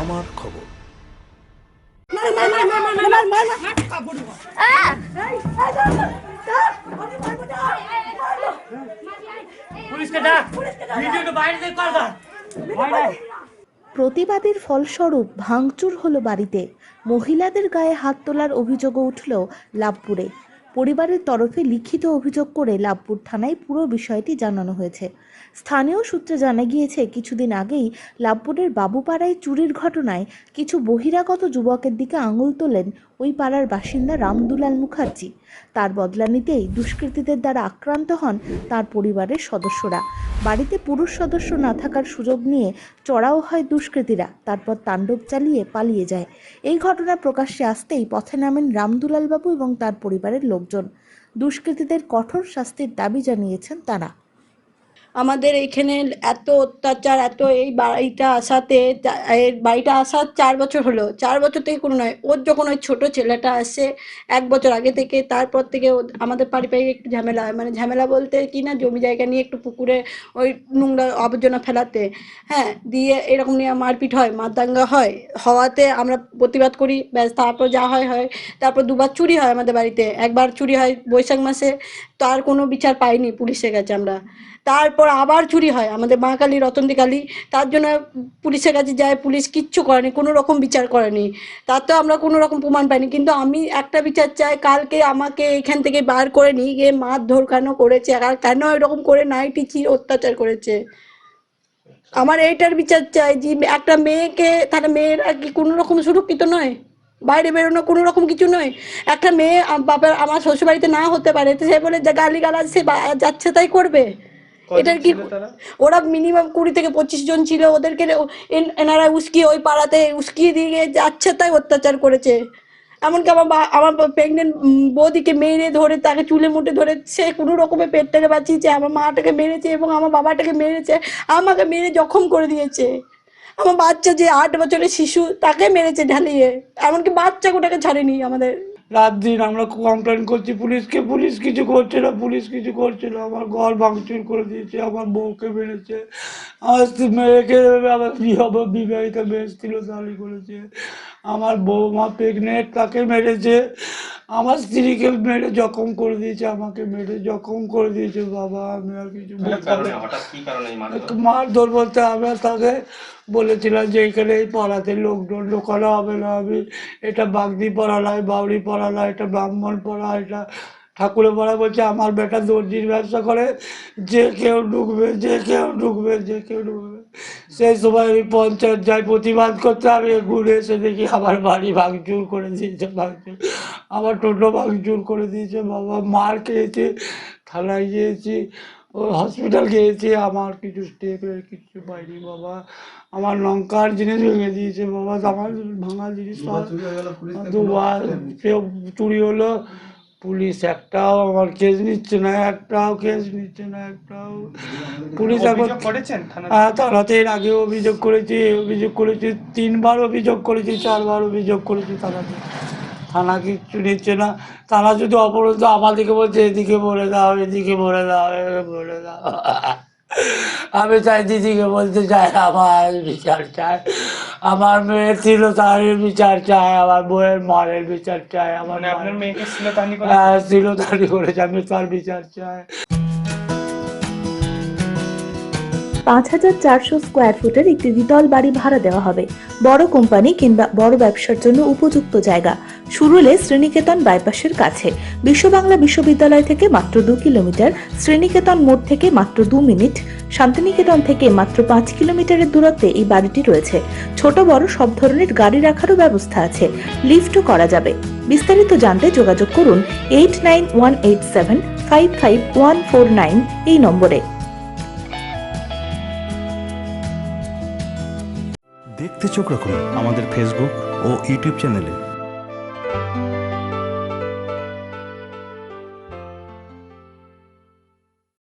আমার খবর। প্রতিবাদের ফলস্বরূপ ভাঙচুর হলো বাড়িতে। মহিলাদের গায়ে হাত তোলার অভিযোগও উঠল লাভপুরে। পরিবারের তরফে লিখিত অভিযোগ করে লাভপুর থানায় পুরো বিষয়টি জানানো হয়েছে। স্থানীয় সূত্রে জানা গিয়েছে, কিছুদিন আগেই লাভপুরের বাবুপাড়ায় চুরির ঘটনায় কিছু বহিরাগত যুবকের দিকে আঙুল তোলেন ওই পাড়ার বাসিন্দা রামদুলাল মুখার্জি। তার বদলা নিতেই দুষ্কৃতীদের দ্বারা আক্রান্ত হন তার পরিবারের সদস্যরা। বাড়িতে পুরুষ সদস্য না থাকার সুযোগ নিয়ে চড়াও হয় দুষ্কৃতীরা, তারপর তাণ্ডব চালিয়ে পালিয়ে যায়। এই ঘটনা প্রকাশ্যে আসতেই পথে নামেন রামদুলাল বাবু এবং তার পরিবারের লোকজন। দুষ্কৃতীদের কঠোর শাস্তির দাবি জানিয়েছেন তারা। আমাদের এইখানে এত অত্যাচার, এত এই বাড়িটা আসাতে এর বাড়িটা আসার চার বছর হলো। চার বছর থেকে কোনো নয়, ওর যখন ওই ছোট ছেলেটা আসে, এক বছর আগে থেকে, তারপর থেকে আমাদের পারিবারিক একটু ঝামেলা হয়। মানে ঝামেলা বলতে কি না, জমি জায়গা নিয়ে একটু পুকুরে ওই নোংরা আবর্জনা ফেলাতে হ্যাঁ দিয়ে এরকম নিয়ে মারপিট হয়, মারদাঙ্গা হয়। হওয়াতে আমরা প্রতিবাদ করি, ব্যাস, তারপর যা হয় হয়। তারপর দুবার চুরি হয় আমাদের বাড়িতে। একবার চুরি হয় বৈশাখ মাসে তার কোনো বিচার পাইনি পুলিশের কাছে আমরা। তারপর আবার চুরি হয়। আমাদের মা কালী রতন্তি কালী, তার জন্য পুলিশের কাছে যায়, পুলিশ কিচ্ছু করেনি, কোনো রকম বিচার করেনি। তার তো আমরা কোনো রকম প্রমাণ পাইনি। কিন্তু আমি একটা বিচার চাই, কালকে আমাকে এখান থেকে বার করে নিয়ে গিয়ে মারধর কেন করেছে? আর কেন এরকম করে নাইটি চি অত্যাচার করেছে? আমার এইটার বিচার চাই যে একটা মেয়েকে তাহলে মেয়েরা কি কোনো রকম সুরক্ষিত নয়? বাইরে বেরোনো কোনো রকম কিছু নয়? একটা মেয়ে বাবার আমার শ্বশুরবাড়িতে না হতে পারে, তো সে বলে যে গালি গালাজ সে যাচ্ছে তাই করবে? এটার কি ওরা মিনিমাম কুড়ি থেকে পঁচিশ জন ছিল। ওদেরকে এনারা উস্কিয়ে ওই পাড়াতে উস্কিয়ে দিয়ে যাচ্ছে তাই অত্যাচার করেছে। এমনকি আমার আমার প্রেগনেন্ট বৌদিকে মেরে ধরে তাকে চুলে মুটে ধরে সে কোনো রকমের পেটটাকে বাঁচিয়েছে আমার মাটাকে মেরেছে এবং আমার বাবাটাকে মেরেছে আমাকে মেরে জখম করে দিয়েছে। আমার বাচ্চা যে আট বছরের শিশু তাকে মেরেছে ঢালিয়ে। এমনকি বাচ্চা গোটাকে ছাড়েনি আমাদের। রাত দিন আমরা কমপ্লেন করছি, পুলিশকে, পুলিশ কিছু করছে না, পুলিশ কিছু করছে না। আমার ঘর ভাঙচুর করে দিয়েছে, আমার বউকে মেরেছে। আমার মেয়েকে আমার বিবাহ বিবাহিত মেয়ে ছিল করেছে। আমার বৌমা প্রেগনেন্ট তাকে মেরেছে। আমার স্ত্রীকে মেরে জখম করে দিয়েছে আমাকে মেরে জখম করে দিয়েছে বাবা আমি আর কিছু মারধর? বলতে আমি তাকে বলেছিলাম যে এখানে এই পাড়াতে লোকজন ঢোকানো হবে না আমি এটা বাগদি পড়া নয় বাউরি পড়া নয় এটা ব্রাহ্মণ পড়া এটা ঠাকুরের পড়া বলছে আমার বেটা দর্জির ব্যবসা করে যে কেউ ঢুকবে যে কেউ ঢুকবে যে কেউ ঢুকবে। সেই সময় আমি পঞ্চায়েত যাই প্রতিবাদ করতে আমি ঘুরে এসে দেখি আমার বাড়ি ভাঙচুর করে দিয়েছে ভাঙচুর। আমার টোটো ভাঙচুর করে দিয়েছে বাবা মার খেয়েছে থানায় গিয়েছি ও হসপিটাল গিয়েছি আমার কিছু স্টেপের কিছু পাইনি বাবা। আমার লঙ্কার জিনিস ভেঙে দিয়েছে বাবা আমার ভাঙা জিনিস সব দুবার চুরি হলো। পুলিশ একটাও আমার কেস নিচ্ছে না একটাও কেস নিচ্ছে না একটাও। পুলিশ এখন হ্যাঁ থানাতে এর আগে অভিযোগ করেছি অভিযোগ করেছি তিনবার অভিযোগ করেছি চারবার অভিযোগ করেছি থানাতে। থানা কিচ্ছু নিচ্ছে না। তারা শুধু অপরাধ আমাদেরকে বলছে এদিকে বলে দাও এদিকে বলে দাও বলে দাও। আমি চাই দিদিকে বলতে চাই আমার বিচার চাই। আমার মেয়ে ছিল তার বিচার চাই আমার বউয়ের মায়ের বিচার চাই আমার মানে আপনার মেয়েকে ছিল তানি করে হ্যাঁ ছিল করেছে আমি তার বিচার চাই। পাঁচ হাজার চারশো স্কোয়ার ফুটের একটি দ্বিতল বাড়ি ভাড়া দেওয়া হবে। বড় কোম্পানি কিংবা বড় ব্যবসার জন্য উপযুক্ত জায়গা। সুরুলে শ্রীনিকেতন বাইপাসের কাছে। বিশ্ব বাংলা বিশ্ববিদ্যালয় থেকে মাত্র দু কিলোমিটার, শ্রীনিকেতন মোড় থেকে মাত্র দু মিনিট, শান্তিনিকেতন থেকে মাত্র পাঁচ কিলোমিটারের দূরত্বে এই বাড়িটি রয়েছে। ছোট বড় সব ধরনের গাড়ি রাখারও ব্যবস্থা আছে। লিফটও করা যাবে। বিস্তারিত জানতে যোগাযোগ করুন eight nine one eight seven five five one four nine এই নম্বরে। দেখতে চোখ রাখুন আমাদের ফেসবুক ও ইউটিউব চ্যানেলে। you